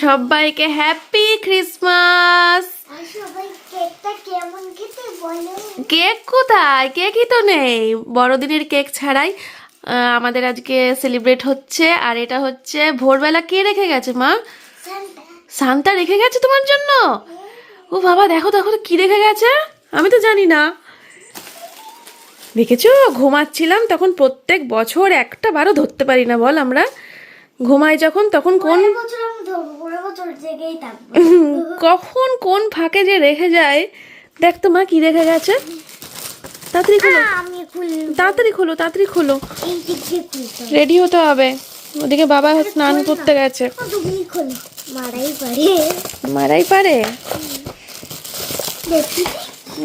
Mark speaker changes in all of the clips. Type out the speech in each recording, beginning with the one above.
Speaker 1: সবাইকে happy Christmas. Cake কোথায়? কেকই তো নেই। বড়দিনের কেক ছাড়াই আমাদের আজকে সেলিব্রেট হচ্ছে আর এটা হচ্ছে ভোরবেলা কে রেখে গেছে মা? সান্তা। রেখে গেছে তোমার জন্য? ও বাবা দেখো দেখো কি রেখে গেছে? আমি তো জানি না। দেখেছ? ঘুমাচ্ছিলাম তখন প্রত্যেক বছর একটা বারও ধরতে পারি না বল আমরা। ঘুমাই যখন তখন কোন কখন কোন ফাঁকে যে রেখে যায় দেখ তো মা কি রেখে গেছে। তাড়াতাড়ি খোলো। তাড়াতাড়ি খোলো তাড়াতাড়ি খোলো। রেডি হতে হবে। ওদিকে বাবা স্নান করতে গেছে।
Speaker 2: মারাই পারে।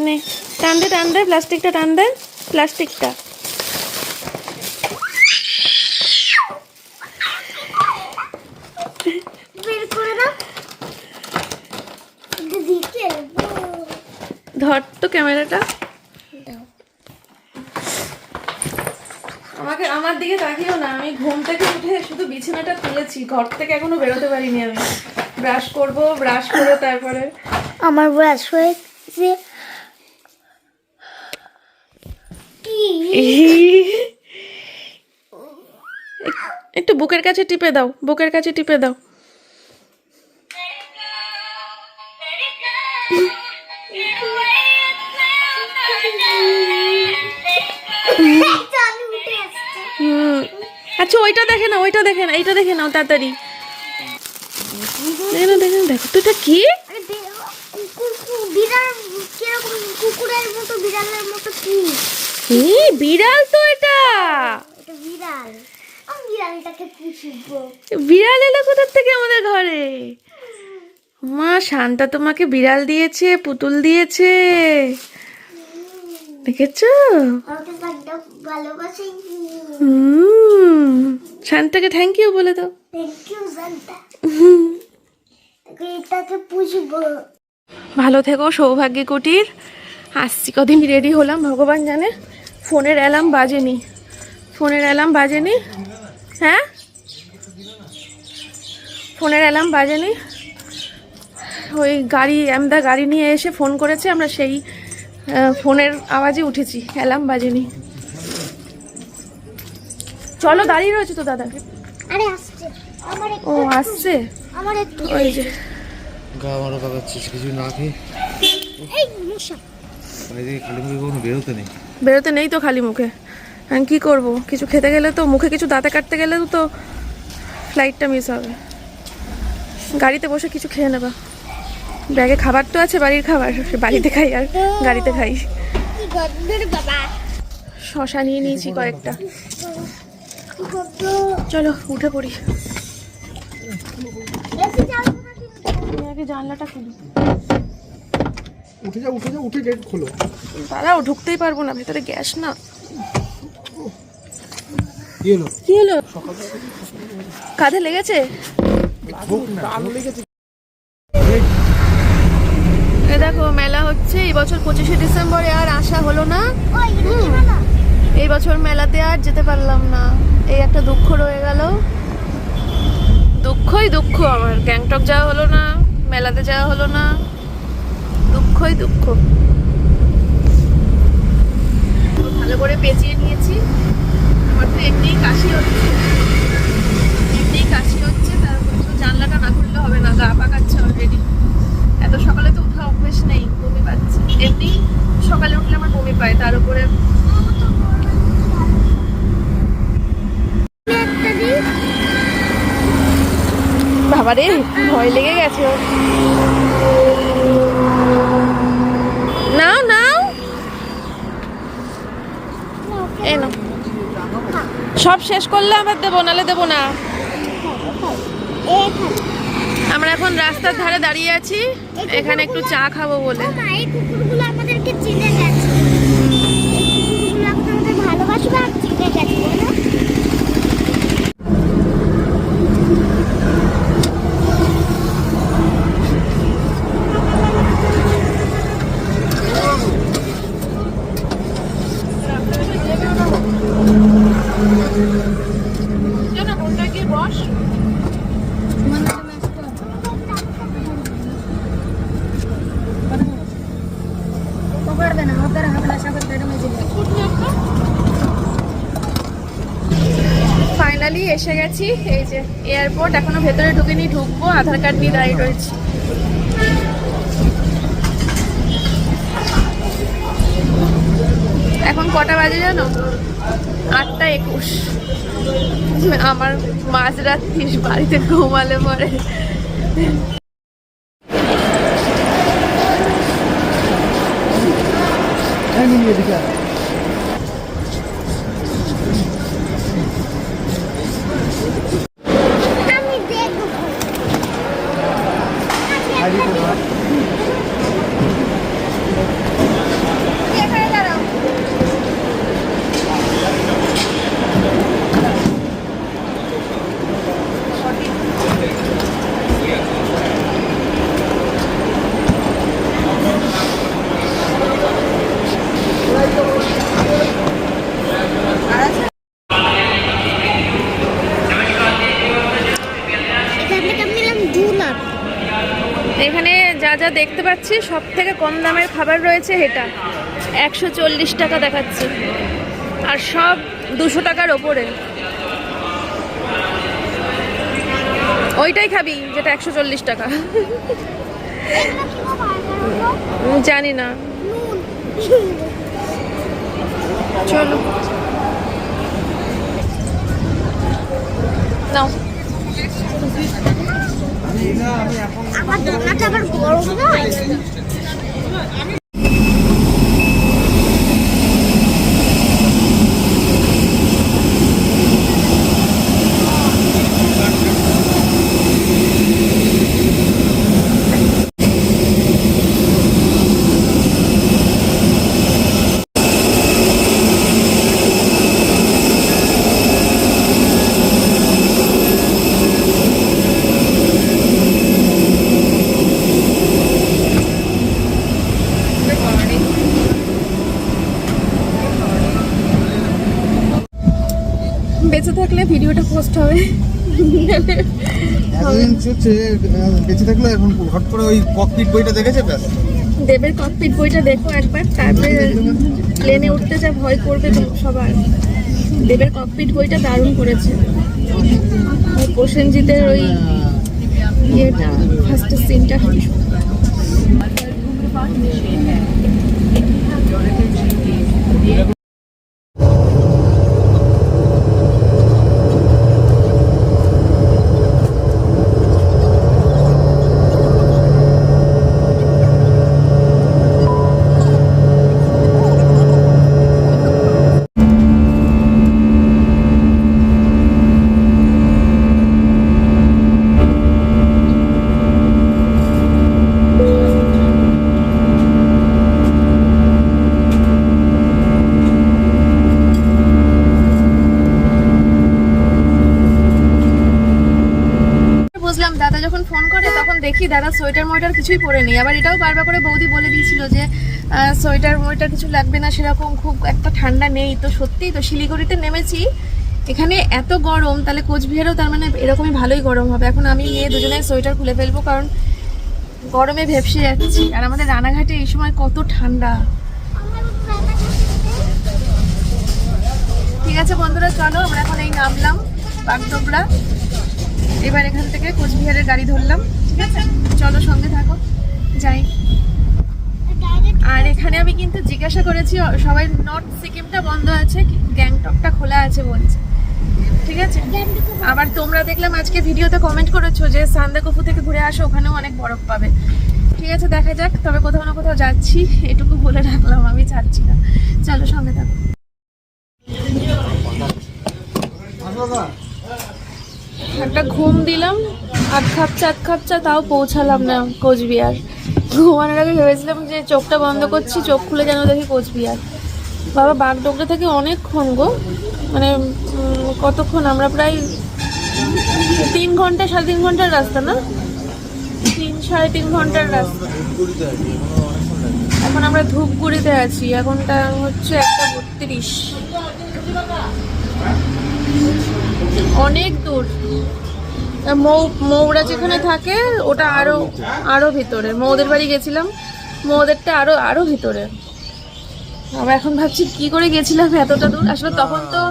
Speaker 1: নে টান দে টান দে প্লাস্টিকটা টান দে প্লাস্টিকটা
Speaker 2: বের করে দাও দিকে
Speaker 1: ধর তো ক্যামেরাটা। আমাকে আমার দিকে তাকিও না আমি ঘুম থেকে উঠে শুধু বিছানাটা তুলেছি ঘর থেকে এখনও বেরোতে পারিনি আমি। ব্রাশ করব ব্রাশ করে তারপরে।
Speaker 2: আমার ব্রাশ হয়েছে।
Speaker 1: একটু বুকের কাছে টিপে দাও বুকের কাছে টিপে দাও। ওইটা দেখে না এইটা দেখে নাও তাড়াতাড়ি। দেখে নাও দেখে। তো এটা কি?
Speaker 2: বিড়াল
Speaker 1: তো এটা?
Speaker 2: এটা বিড়াল। আমি
Speaker 1: বিড়াল এলো কোথার থেকে আমাদের ঘরে? মা শান্তা তোমাকে বিড়াল দিয়েছে পুতুল দিয়েছে। দেখেছ? শান্তাকে থ্যাংক ইউ বলে দাও। ভালো থেকো সৌভাগ্য কুটির। আসছি কদিন রেডি হলাম, ভগবান জানে। ফোনের অ্যালার্ম বাজেনি। ফোনের অ্যালার্ম বাজেনি? হ্যাঁ? ফোনের অ্যালার্ম বাজেনি? ওই গাড়ি আমদা গাড়ি নিয়ে এসে ফোন করেছে, আমরা সেই ফোনের আওয়াজে উঠেছি অ্যালার্ম বাজেনি। চলো দাঁড়িয়ে রয়েছে তো দাদা।
Speaker 2: আরে আসছে।
Speaker 1: ও আসছে।
Speaker 2: আমার একটু
Speaker 1: ওই যে।
Speaker 3: গা মারা পাকাচ্ছিস কিছু না খেয়ে।
Speaker 2: এই মশা
Speaker 3: খালি মুখে কখনো বেরোতে নেই।
Speaker 1: বেরোতে নেই তো খালি মুখে আমি কী করব? কিছু খেতে গেলে তো মুখে কিছু দাঁতে কাটতে গেলেও তো ফ্লাইটটা মিস হবে। গাড়িতে বসে কিছু খেয়ে নেবা। ব্যাগে খাবার তো আছে বাড়ির খাবার। বাড়িতে খাই আর গাড়িতে খাই। শশা নিয়ে নিয়েছি কয়েকটা। চলো উঠে পড়ি। আগে জানলাটা খুলি।
Speaker 3: উঠে যা উঠে যা উঠে গেট খোলো।
Speaker 1: দাঁড়াও ঢুকতেই পারব না ভেতরে গ্যাস না।
Speaker 3: কি হলো?
Speaker 1: কাঁধে লেগেছে? এ দেখো মেলা হচ্ছে এই বছর পঁচিশে ডিসেম্বরে আর আসা হলো না। এই বছর মেলাতে আর যেতে পারলাম না। এই একটা দুঃখ রয়ে গেল। দুঃখই দুঃখ আমার। গ্যাংটক যাওয়া হলো না মেলাতে যাওয়া হলো না। দুঃখই দুঃখ। ভালো করে পেঁচিয়ে নিয়েছি। আমার তো এমনিই কাশি হচ্ছে। এমনিই কাশি হচ্ছে তারপর জানলাটা না খুললে হবে না গা পাকাচ্ছে অলরেডি এত সকালে তো উঠা অভ্যেস নেই, বমি পাচ্ছে। এমনি সকালে উঠলে আমার বমি পায়, তার উপরে বাবারে, ভয় লেগে গেছে নাও এনো সব শেষ করলে আবার দেবো নালে দেবো না। আমরা এখন রাস্তার ধারে দাঁড়িয়ে আছি। এখানে একটু চা খাব বলে।
Speaker 2: মা এই কুকুরগুলো আমাদেরকে চিনে গেছে। এই কুকুরগুলো আমাদের ভালোবাসবে আর চিনে গেছে বলো?
Speaker 1: জানো বোনটা গিয়ে বস এসে গেছি, এই যে এয়ারপোর্ট এখনও ভেতরে ঢুকিনি, ঢুকবো, আধার কার্ড নিয়ে দাঁড়িয়ে রয়েছি। এখন কটা বাজে জানো? আটটা একুশ। আমার মাঝরাত বাড়িতে ঘুমালে পরে।
Speaker 2: আমি
Speaker 1: দেখতে পাচ্ছি সব থেকে কম দামের খাবার রয়েছে এটা। একশো চল্লিশ টাকা দেখাচ্ছি। আর সব দুশো টাকার ওপরে। ওইটাই খাবি, যেটা একশো চল্লিশ টাকা? জানি না। চলো। নাও।
Speaker 2: আমার দোকানটা আবার বড় নয়
Speaker 1: বেঁচে থাকলে ভিডিওটা পোস্ট হবে
Speaker 3: এতদিন হচ্ছে বেঁচে থাকলে, এখন হট করে ওই ককপিট বইটা দেখেছে ব্যাস।
Speaker 1: দেবের ককপিট বইটা দেখো একবার, তারপরে প্লেনে উঠতে যা ভয় করবে সবার। দেবের ককপিট বইটা দারুণ করেছে। প্রসেনজিতের ওই ইয়েটা ফার্স্ট সিনটা বুঝলাম যখন ফোন করে তখন দেখি, দাদা, সোয়েটার মোয়েটার কিছুই পরে নেই। আবার এটাও বারবার করে বৌদি বলে দিয়েছিল যে সোয়েটার মোয়েটার কিছু লাগবে না, সেরকম খুব একটা ঠান্ডা নেই। তো সত্যিই তো শিলিগুড়িতে নেমেছি। এখানে এত গরম, তাহলে কোচবিহারেও তার মানে এরকমই ভালোই গরম হবে। এখন আমি নিয়ে দুজনে সোয়েটার খুলে ফেলব, কারণ গরমে ভেপসে যাচ্ছি। আর আমাদের রানাঘাটে এই সময় কত ঠান্ডা। ঠিক আছে বন্ধুরা, চলো আমরা এখন এই নামলাম বাগডোগরা। এবার এখান থেকে কোচবিহারের গাড়ি ধরলাম, ঠিক আছে? চলো সঙ্গে থাকো, যাই। আর এখানে আমি কিন্তু জিজ্ঞাসা করেছি, সবাই নর্থ সিকিমটা বন্ধ আছে গ্যাংটকটা খোলা আছে বলছে, ঠিক আছে? আবার তোমরা দেখলাম আজকে ভিডিওতে কমেন্ট করেছ যে সান্দাকফু থেকে ঘুরে আসো, ওখানেও অনেক বরফ পাবে। ঠিক আছে, দেখা যাক, তবে কোথাও না কোথাও যাচ্ছি, এটুকু বলে রাখলাম, আমি যাচ্ছি না। চলো সঙ্গে থাকো। একটা ঘুম দিলাম, আধ খাপচা আধ খাপচা তাও পৌঁছালাম না কোচবিহার। ঘুমানোর আগে ভেবেছিলাম যে চোখটা বন্ধ করছি, চোখ খুলে যেন দেখি কোচবিহার। বাবা বাগডোগরা থেকে অনেকক্ষণ গো মানে কতক্ষণ, আমরা প্রায় তিন ঘণ্টা, সাড়ে তিন ঘণ্টার রাস্তা না? তিন, সাড়ে তিন ঘণ্টার রাস্তা। এখন আমরা ধূপগুড়িতে আছি, এখনটা হচ্ছে একটা বত্রিশ। অনেক দূর। মৌ, মৌরা যেখানে থাকে, ওটা আরও আরও ভিতরে। মৌদের বাড়ি গেছিলাম, মৌদেরটা আরও আরও ভিতরে। আমরা এখন ভাবছি কি করে গেছিলাম এতটা দূর। আসলে তখন তো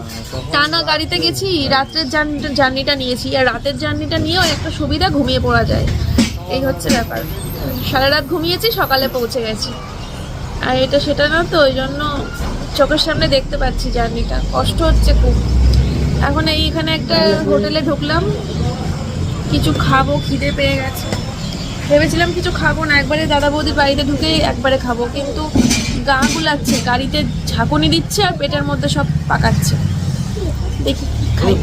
Speaker 1: টানা গাড়িতে গেছি রাত্রের জার্নিটা জার্নিটা নিয়েছি। আর রাতের জার্নিটা নিয়েও একটা সুবিধা ঘুমিয়ে পড়া যায়। এই হচ্ছে ব্যাপার। সারা রাত ঘুমিয়েছি, সকালে পৌঁছে গেছি। আর এটা সেটা না তো, ওই জন্য চোখের সামনে দেখতে পাচ্ছি জার্নিটা। কষ্ট হচ্ছে খুব। এখন এইখানে একটা হোটেলে ঢুকলাম। কিছু খাব খিদে পেয়ে গেছে। ভেবেছিলাম কিছু খাব না একবারে দাদা বৌদির বাড়িতে ঢুকেই একবারে খাব কিন্তু গা গুলাচ্ছে গাড়িতে ঝাঁকুনি দিচ্ছে আর পেটের মধ্যে সব পাকাচ্ছে। দেখি খাই।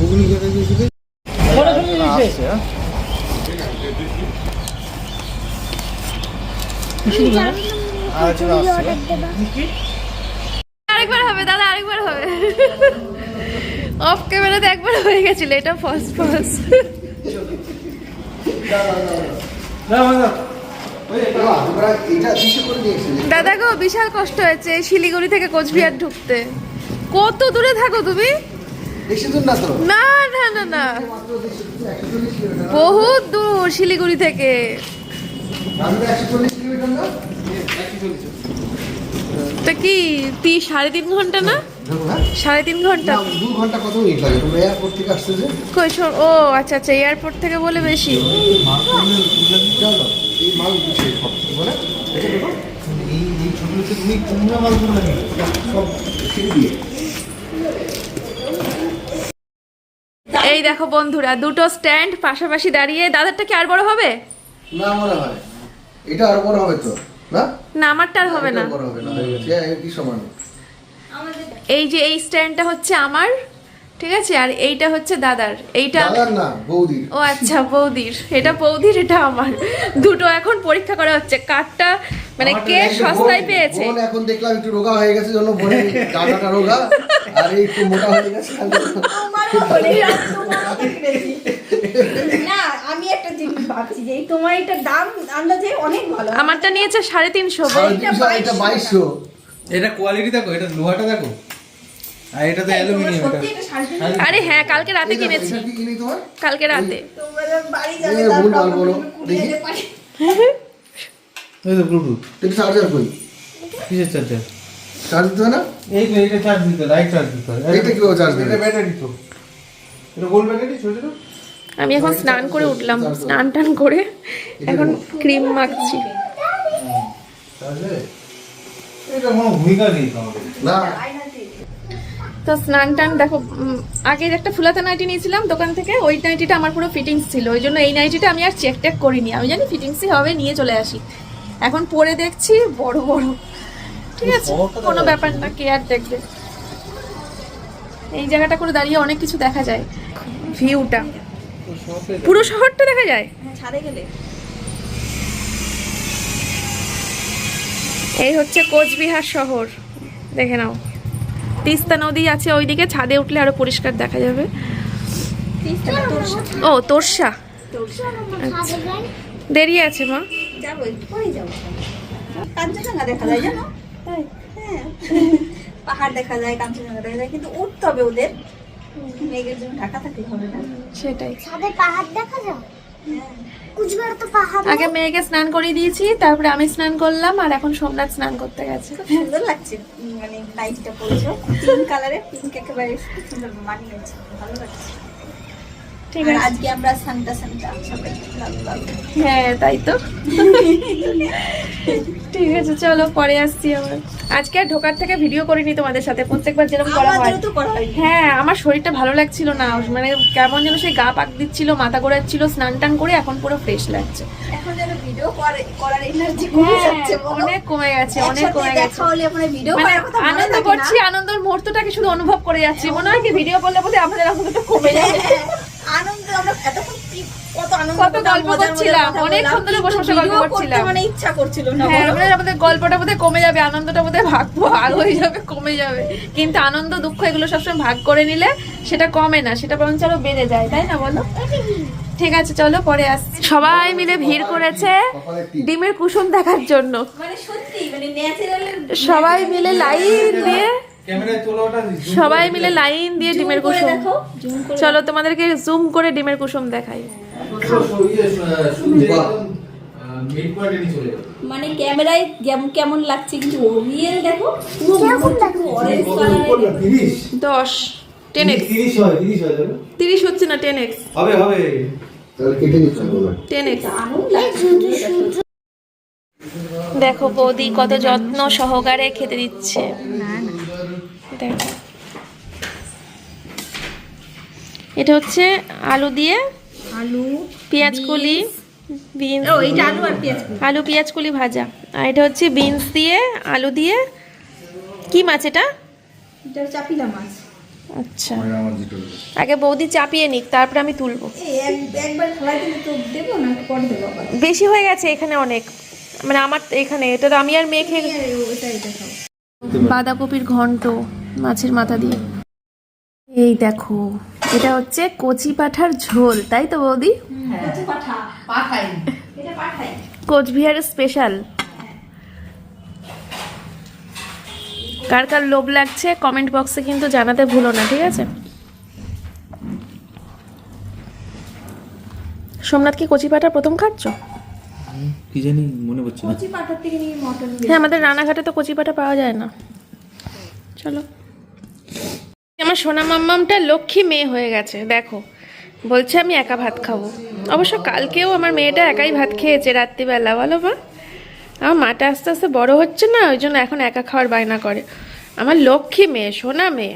Speaker 1: আরেকবার হবে দাদা আরেকবার হবে। অফ ক্যামেরাতে একবার হয়ে গেছিল, এটা
Speaker 3: করে নিয়েছিলি
Speaker 1: দাদা গো, বিশাল কষ্ট হয়েছে শিলিগুড়ি থেকে কোচবিহার ঢুকতে। কত দূরে থাকো তুমি?
Speaker 3: না
Speaker 1: না না না। বহুত দূর শিলিগুড়ি থেকে। তা কি, তি সাড়ে তিন ঘণ্টা না? সাড়ে তিন ঘণ্টা।
Speaker 3: না, দু ঘণ্টা কত মিনিট লাগে? তোমরা এয়ারপোর্ট থেকে আসতে যে?
Speaker 1: কই শোন ও আচ্ছা আচ্ছা এয়ারপোর্ট থেকে বলে বেশি।
Speaker 3: এই মাল গুছিয়ে বলে? দেখো এই এই ছোট ছোট তুমি তোমরা মালগুলো সব ছেড়ে দিয়ে।
Speaker 1: এই দেখো বন্ধুরা দুটো স্ট্যান্ড পাশাপাশি দাঁড়িয়ে। দাদারটা কি আর বড় হবে?
Speaker 3: না মনে হয় এটা আরও বড় হবে তো না?
Speaker 1: না আমারটা আর হবে না।
Speaker 3: বড় হবে না হয়ে কি সমান?
Speaker 1: এই যে এই স্ট্যান্ডটা হচ্ছে আমার ঠিক আছে? আর এইটা হচ্ছে দাদার। এইটা
Speaker 3: দাদার না বৌদির।
Speaker 1: ও আচ্ছা বৌদির। এটা বৌদির এটা আমার। দুটো এখন পরীক্ষা করা হচ্ছে। কাঠটা মানে কে সস্তায় পেয়েছে?
Speaker 3: বোন এখন দেখলাম একটু রোগা হয়ে গেছে জন্য বোন দাদাটা রোগা আর এই একটু মোটা হয়ে গেছে।
Speaker 4: না আমি একটা জিনিস ভাবছি যে এই তোমার এটা দাম আন্দাজে অনেক ভালো।
Speaker 1: আমারটা নিয়েছে সাড়ে তিনশো।
Speaker 3: সাড়ে তিনশো, এটা বাইশশো।
Speaker 5: এটা কোয়ালিটি দেখো এটা লোহাটা দেখো। আর এটা তো অ্যালুমিনিয়াম এটা।
Speaker 4: এটা
Speaker 1: আরে হ্যাঁ কালকে রাতে কিনেছি।
Speaker 3: এটা
Speaker 1: কালকে রাতে।
Speaker 4: তোমরা বাড়ি
Speaker 3: এ,
Speaker 4: যাবে
Speaker 3: ভুল ভালো বলো। দেখি।
Speaker 5: এই তো ব্লুটুথ
Speaker 3: এটা চার্জার কই?
Speaker 5: কিসের চার্জার
Speaker 3: চার্জ দিতে না?
Speaker 5: এই তো এটা চার্জ দিতে লাইট চার্জ দিতে
Speaker 3: এইটা কীভাবে চার্জ দেবে?
Speaker 5: এটা ব্যাটারি তো। এটা গোল ব্যাটারি ছোট ছোট?
Speaker 1: আমি এখন স্নান করে উঠলাম স্নান টান করে এখন ক্রিম মাখছি।
Speaker 5: তাহলে তো আমাদের
Speaker 3: না।
Speaker 1: তো স্নান টান দেখো আগের একটা ফুলাতা নাইটি নিয়েছিলাম দোকান থেকে ওই নাইটিটা আমার পুরো ফিটিংস ছিল। ওই জন্য এই নাইটিটা আমি আর চেক টেক করিনি। আমি জানি ফিটিংসই হবে নিয়ে চলে আসি। এখন পরে দেখছি বড় বড়। ঠিক আছে কোনো ব্যাপার না কে আর দেখবে। এই জায়গাটা করে দাঁড়িয়ে অনেক কিছু দেখা যায়। ভিউটা। পুরো শহরটা দেখা যায়?
Speaker 4: হ্যাঁ, ছাদে গেলে।
Speaker 1: এই হচ্ছে কোচবিহার শহর। দেখে নাও। তিস্তা নদী আছে ওইদিকে ছাদে উঠলে আরও পরিষ্কার দেখা যাবে। ও তোরসা। আচ্ছা। দেরি আছে মা।
Speaker 4: যাব যাব। কাঞ্চনজঙ্ঘা দেখা যায় জানো? হ্যাঁ। পাহাড় দেখা যায় কাঞ্চনজঙ্ঘা দেখা যায় কিন্তু উঠতে হবে ওদের। মেঘের জন্য ঢাকা থাকলে হবে না।
Speaker 1: সেটাই।
Speaker 2: পাহাড় দেখা যায়?
Speaker 1: আগে মেয়েকে স্নান করিয়ে দিয়েছি, তারপরে আমি স্নান করলাম, আর এখন সোমনাথ স্নান করতে গেছে।
Speaker 4: সুন্দর লাগছে মানে লাইটটা পরেছো পিঙ্ক কালারের পিঙ্ক একেবারে সুন্দর মানিয়েছে, ভালো লাগছে।
Speaker 1: ঠিক আছে।
Speaker 4: আজকে আমরা সবাই
Speaker 1: হ্যাঁ তাই তো। ঠিক আছে চলো পরে আসছি আবার। আজকে আর ঢোকার থেকে ভিডিও করিনি তোমাদের সাথে প্রত্যেকবার যেরকম করা হয়। হ্যাঁ আমার শরীরটা ভালো লাগছিল না। মানে কেমন যেন সেই গা পাক দিচ্ছিল মাথা ঘোরাচ্ছিল স্নান টান করে এখন পুরো ফ্রেশ লাগছে।
Speaker 4: এখন যেন ভিডিও করার এনার্জি কমে যাচ্ছে
Speaker 1: হ্যাঁ, অনেক কমে গেছে অনেক কমে গেছে।
Speaker 4: ভিডিও
Speaker 1: মানে আনন্দ করছি। আনন্দের মুহূর্তটাকে শুধু অনুভব করে যাচ্ছি। মনে হয় কি ভিডিও করলে বোধহয় আমাদের আনন্দটা কমে যাবে।
Speaker 4: হ্যাঁ, আমরা এতক্ষণ কি কত আনন্দ
Speaker 1: কত গল্প
Speaker 4: মজার মজার
Speaker 1: করছিলাম, অনেকক্ষণ ধরে বসে বসে গল্প করছিলাম।
Speaker 4: মানে ইচ্ছা করছিল না
Speaker 1: হ্যাঁ
Speaker 4: বলো।
Speaker 1: মানে আমাদের গল্পটা বোধহয় কমে যাবে আনন্দটা বোধহয় ভাগ ভাগ হয়ে যাবে কমে যাবে কিন্তু আনন্দ দুঃখ এগুলো সবসময় ভাগ করে নিলে সেটা কমে না সেটা বরঞ্চ আরও বেড়ে যায় তাই না বলো ঠিক আছে চলো পরে আসছি সবাই মিলে ভিড় করেছে ডিমের কুসুম দেখার জন্য
Speaker 4: মানে সত্যি মানে
Speaker 1: সবাই মিলে লাইন দিয়ে সবাই মিলে লাইন দিয়ে ডিমের কুসুম।
Speaker 4: দেখো জুম করে
Speaker 1: চলো তোমাদেরকে জুম করে ডিমের কুসুম দেখাই।
Speaker 5: দেখো। ইয়ে,
Speaker 4: মানে ক্যামেরায় কেমন লাগছে কিন্তু রিয়েল দেখো
Speaker 1: দশ টেন এক্স
Speaker 5: তিরিশ হয়
Speaker 1: হচ্ছে না টেন এক্স
Speaker 5: হবে হবে।
Speaker 1: টেন এক্স দেখো। বৌদি কত যত্ন সহকারে খেতে দিচ্ছে। দেখো এটা হচ্ছে আলু দিয়ে
Speaker 4: আলু
Speaker 1: পেঁয়াজ কলি বিনস।
Speaker 4: আলু আর পেঁয়াজ
Speaker 1: আলু পেঁয়াজ কলি ভাজা। আর এটা হচ্ছে বিনস দিয়ে আলু দিয়ে। কি মাছ এটা?
Speaker 4: এটা চাপিলা মাছ।
Speaker 1: আচ্ছা। আগে বৌদি চাপিয়ে নিক তারপরে আমি তুলবো। বেশি হয়ে গেছে এখানে অনেক। মানে আমার এখানে এটা তো আমি আর বাঁধাকপির ঘন্ট। মাছের মাথা দিয়ে। এই দেখো এটা হচ্ছে কচি পাঠার ঝোল তাই তো বৌদি?
Speaker 4: হচ্ছে পাঠা পাঠাই। এটা পাঠাই।
Speaker 1: কোচবিহারের স্পেশাল কার কার লোভ লাগছে কমেন্ট বক্সে কিন্তু জানাতে ভুলো না ঠিক আছে? সোমনাথ কি কচি পাঠা প্রথম খাচ্ছ?
Speaker 5: কি জানি মনে পড়ছে না।
Speaker 4: কচি পাঠার থেকে নিয়ে মটন
Speaker 1: হ্যাঁ আমাদের রানাঘাটে তো কচি পাঠা পাওয়া যায় না। চলো। আমার সোনা মাম্মামটা লক্ষ্মী মেয়ে হয়ে গেছে, দেখো। বলছে আমি একা ভাত খাব। অবশ্য কালকেও আমার মেয়েটা একাই ভাত খেয়েছে রাত্রিবেলা, বলো মা। আমার মাটা আস্তে আস্তে বড় হচ্ছে না, ওই জন্য এখন একা খাওয়ার বায়না করে। আমার লক্ষ্মী মেয়ে, সোনা মেয়ে।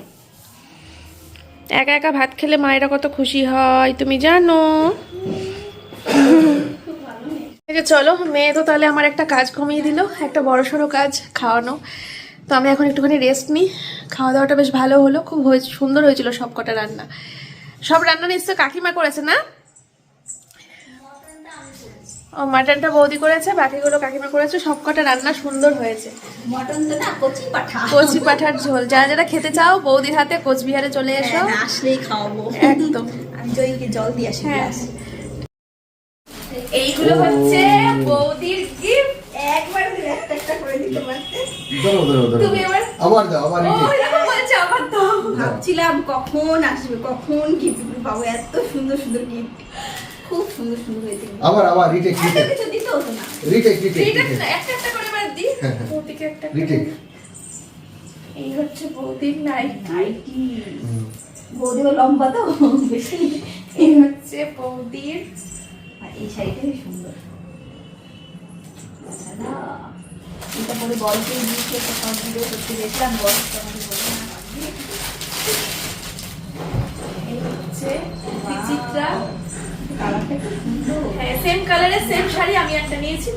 Speaker 1: একা একা ভাত খেলে মায়েরা কত খুশি হয়, তুমি জানো। চলো, মেয়ে তো তাহলে আমার একটা কাজ কমিয়ে দিল, একটা বড় সড়ো কাজ খাওয়ানো। তো আমি এখন একটুখানি রেস্ট নিই। খাওয়া দাওয়াটা বেশ ভালো হলো খুব সুন্দর হয়েছিল সব কটা রান্না। সব রান্না নিশ্চয় কাকিমা করেছে না? ও মাটনটা বৌদি করেছে বাকিগুলো কাকিমা করেছে সব কটা রান্না সুন্দর হয়েছে।
Speaker 4: কচি
Speaker 1: পাঠার ঝোল। যারা যারা খেতে চাও বৌদির হাতে কোচবিহারে চলে এসো।
Speaker 4: হ্যাঁ, আসলেই খাওয়াবো।
Speaker 1: একদম।
Speaker 4: আমি জল দিয়ে আসি
Speaker 1: হ্যাঁ। এইগুলো হচ্ছে বৌদির গিফট
Speaker 4: একবার একটা করে দিতে পারতে
Speaker 3: ধরো ধরো ধরো
Speaker 1: তুমি এবার
Speaker 3: আবার দাও আবার
Speaker 1: ও
Speaker 3: রিটেক
Speaker 1: দেখো বলছে আবার দাও।
Speaker 4: ভাবছিলাম কখন আসবে কখন গিফট পাবো এত সুন্দর সুন্দর গিফট খুব সুন্দর সুন্দর হয়েছে।
Speaker 3: আবার আবার রিটেক রিটেক
Speaker 4: কিছু দিতে হতো না।
Speaker 3: রিটেক রিটেক রিটেক
Speaker 1: একটা একটা করে এবার দিই। বৌদিকে একটা একটা
Speaker 3: রিটেক
Speaker 1: এই হচ্ছে বৌদির নাইটি
Speaker 4: নাইটি বৌদিও লম্বা তো বেশি
Speaker 1: এই হচ্ছে বৌদির
Speaker 4: আর এই শাড়িটাই সুন্দর। দাদা, এটা পরে বলকে দিয়েছে একটা সব ভিডিও করতে গেছিলাম বল
Speaker 1: হ্যাঁ সেম কালারের সেম শাড়ি আমি একটা নিয়েছি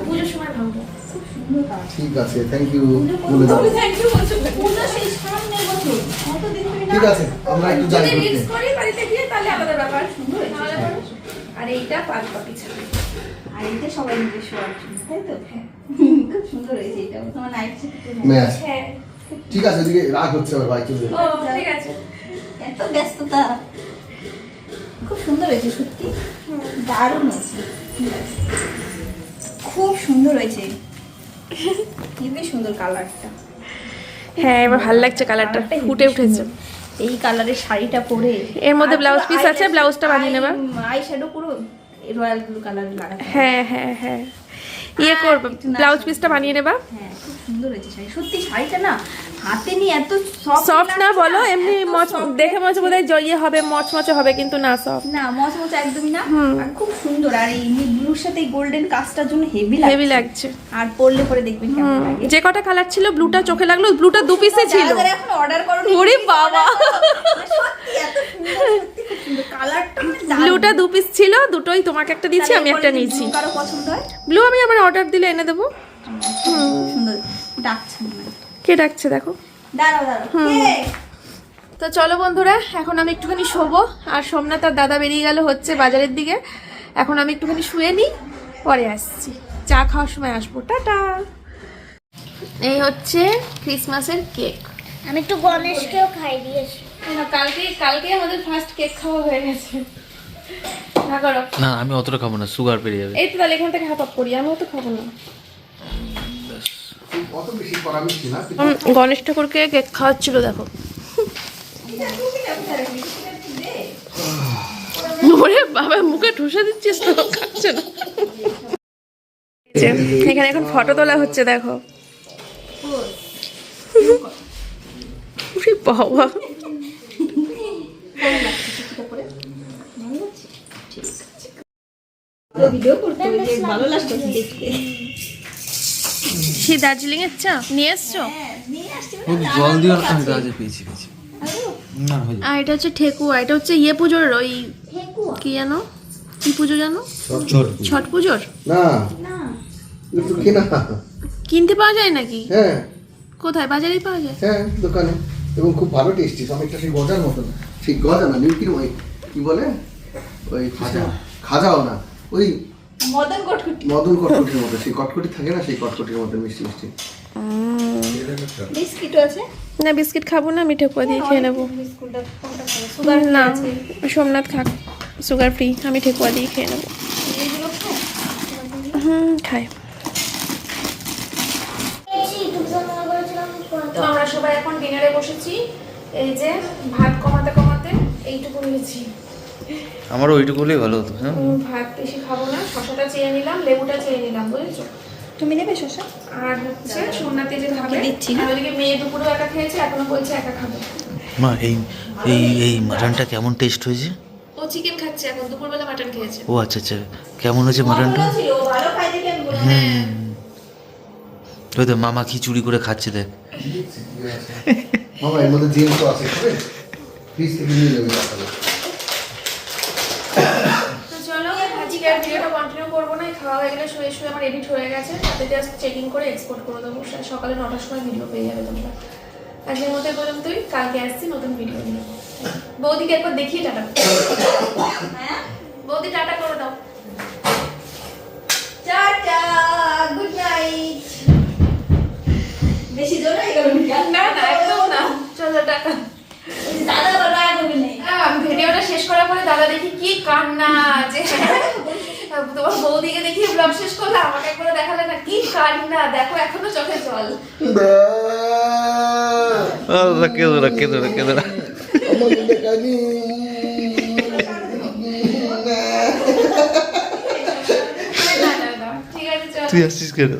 Speaker 1: পুজোর সময় ভাঙবো
Speaker 4: খুব সুন্দর কালার
Speaker 3: ঠিক আছে থ্যাংক ইউ বলে দাও
Speaker 1: থ্যাংক ইউ বলছো কেন?
Speaker 4: পুজো সেই সামনের বছর কতদিন ধরে
Speaker 3: ঠিক আছে আমরা একটু যাই
Speaker 1: যদি
Speaker 3: ঘুরতে।
Speaker 1: করি বাড়িতে গিয়ে তাহলে আলাদা ব্যাপার। সুন্দর আর এইটা পাঁচ পাপি ছাড়া।
Speaker 4: আর এটা সবাই মিলে শোয়ার জন্য তাই তো হ্যাঁ। খুব সুন্দর হয়েছে এটা। তোমার নাইট
Speaker 3: ম্যাচ
Speaker 1: হ্যাঁ।
Speaker 3: ঠিক আছে রাগ হচ্ছে আমার ভাই চলে
Speaker 1: ঠিক আছে।
Speaker 4: এত ব্যস্ততা। খুব সুন্দর হয়েছে সত্যি। দারুণ হয়েছে। খুব সুন্দর হয়েছে। খুবই সুন্দর কালারটা।
Speaker 1: হ্যাঁ এবার ভালো লাগছে কালারটা। ফুটে উঠেছে।
Speaker 4: এই কালারের শাড়িটা পরে।
Speaker 1: এর মধ্যে ব্লাউজ পিস আছে, ব্লাউজটা বানিয়ে নেবা?
Speaker 4: আই শ্যাডো পুরো রয়্যাল ব্লু কালার হবে।
Speaker 1: হ্যাঁ হ্যাঁ হ্যাঁ। ইয়ে করবে
Speaker 4: একটু না-
Speaker 1: ব্লাউজ পিসটা বানিয়ে নেবা।
Speaker 4: হ্যাঁ খুব সুন্দর হয়েছে শাড়ি। সত্যি শাড়িটা না হাতে নিয়ে এত সফট
Speaker 1: না বলো এমনি মচ দেখে মনে হচ্ছে বোধহয় জইয়ে হবে মচমচে হবে কিন্তু না সফট
Speaker 4: না একদমই না। খুব সুন্দর আর এই ব্লুর সাথে গোল্ডেন কাজটার জন্য হেভি
Speaker 1: হেভি লাগছে।
Speaker 4: আর পরলে পরে দেখবেন কেমন লাগে।
Speaker 1: যে কটা কালার ছিল ব্লুটা চোখে লাগল ব্লুটা দু পিসে ছিল
Speaker 4: যারা যারা এখন অর্ডার করো
Speaker 1: ওরে বাবা।
Speaker 4: সত্যি এত সুন্দর কালারটা মানে।
Speaker 1: ব্লুটা দু পিস ছিল দুটোই তোমাকে একটা দিয়েছি আমি একটা নিয়েছি
Speaker 4: হয়?
Speaker 1: ব্লু আমি আমার অর্ডার দিলে এনে দেবো।
Speaker 4: ডাকছে
Speaker 1: কে ডাকছে দেখো?
Speaker 4: দাঁড়াও দাঁড়াও। কে?
Speaker 1: তো চলো বন্ধুরা এখন আমি একটুখানি শোবো। আর সোমনাথ আর দাদা বেরিয়ে গেল হচ্ছে বাজারের দিকে। এখন আমি একটুখানি শুয়ে নিই পরে আসছি। চা খাওয়ার সময় আসব। টাটা। এই হচ্ছে ক্রিসমাসের কেক
Speaker 2: আমি একটু গণেশকেও খাই দিয়েছি
Speaker 1: কালকে কালকে আমাদের ফার্স্ট কেক খাওয়া হয়ে গেছে। না করো।
Speaker 6: না আমি অতটা খাব না সুগার পেরিয়ে যাবে।
Speaker 1: এই তো তাহলে এখান থেকে হাফ আপ করি আমিও তো খাব না।
Speaker 3: অত
Speaker 1: গণেশ ঠাকুরকে কেক খাওয়াচ্ছিল দেখো। ওরে বাবা মুখে ঠুসে দিচ্ছিস তো খাচ্ছে না। এখানে এখন ফটো তোলা হচ্ছে দেখো। বাবা।
Speaker 4: ভিডিও করতে ভালো লাগতো দেখতে।
Speaker 1: সে দার্জিলিং এর চা? নিয়ে এসছো?
Speaker 5: জল দিয়ে আমি গাছে পেয়েছি পেয়েছি।
Speaker 1: আর? এটা হচ্ছে ঠেকুয়া এটা হচ্ছে ইয়ে পুজোর ওই কি জানো কি পুজো জানো ছট পুজোর?
Speaker 3: না।
Speaker 1: কিনতে পাওয়া যায় নাকি?
Speaker 3: হ্যাঁ।
Speaker 1: কোথায়? বাজারেই পাওয়া যায়?
Speaker 3: হ্যাঁ দোকানে। এবং খুব ভালো টেস্টি অনেকটা সেই গজার মতন। সেই গজা না নিমকির ওই কি বলে? ওই খাজা খাজাও না। ওই
Speaker 4: মদন কটকুটি।
Speaker 3: মদন কটকটির মতো সেই কটকটি থাকে না সেই কটকটির মতো মিষ্টি মিষ্টি।
Speaker 4: বিস্কিটও আছে?
Speaker 1: না বিস্কিট খাব না আমি ঠেকুয়া দিয়ে খেয়ে নেব। না সোমনাথ খাক সুগার ফ্রি আমি ঠেকুয়া দিয়ে খেয়ে নেব। হুম খাই। তো আমরা সবাই এখন ডিনারে বসেছি। এই যে ভাত কমাতে কমাতে এইটুকু নিয়েছি
Speaker 6: আমারও ওইটুকু হলেই ভালো হতো হ্যাঁ।
Speaker 1: ভাত বেশি খাব না শশাটা চেয়ে নিলাম লেবুটা চেয়ে নিলাম বুঝেছ?
Speaker 4: তুমি নেবে শসা?
Speaker 1: আর হচ্ছে সোমনাথে যে খাবে
Speaker 4: দিচ্ছি না।
Speaker 1: আর ওদিকে মেয়ে দুপুরেও একা খেয়েছে এখনও বলছে একা খাবে।
Speaker 6: মা এই এই এই মাটনটা কেমন টেস্ট হয়েছে?
Speaker 1: ও চিকেন খাচ্ছে এখন দুপুরবেলা মাটন খেয়েছে।
Speaker 6: ও আচ্ছা আচ্ছা কেমন হয়েছে মাটনটা
Speaker 4: ও ভালো খাই দেখে আমি বললাম।
Speaker 1: হ্যাঁ
Speaker 6: ওই তো মামা খিচুড়ি করে খাচ্ছে দেখ।
Speaker 3: মামা এর মধ্যে জেল তো আছে খাবে ফ্রিজ থেকে নিয়ে যাবে তাহলে
Speaker 1: তো চলো আজকে আর ভিডিওটা কন্টিনিউ করব না খাওয়া হয়ে গেলে শুয়ে শুয়ে আমার এডিট হয়ে গেছে তাতে জাস্ট চেকিং করে এক্সপোর্ট করে দেবো। সকালে নটার সময় ভিডিও পেয়ে যাবে তোমরা। আজকের মতো পর্যন্তই কালকে আসছি নতুন ভিডিও নিয়ে। বৌদিকে একবার দেখিয়ে টাটা।
Speaker 4: হ্যাঁ?
Speaker 1: বৌদি টাটা করে দাও।
Speaker 4: টাটা গুড নাইট বেশি জোরে গেল।
Speaker 1: না না একদম না। চলো টাটা।
Speaker 4: দাদা আবার রাগ হবে না
Speaker 1: আহ, আমি ভিডিওটা শেষ করার পরে দাদা দেখি কি কান্না যে তোমার বৌদিকে দেখি ব্লগ শেষ করলে আমাকে একবার দেখালে না কি কান্না দেখো এখনও চোখে জল।
Speaker 6: রাখে দো রাখে দো রাখে দো তুই আসছিস কেন?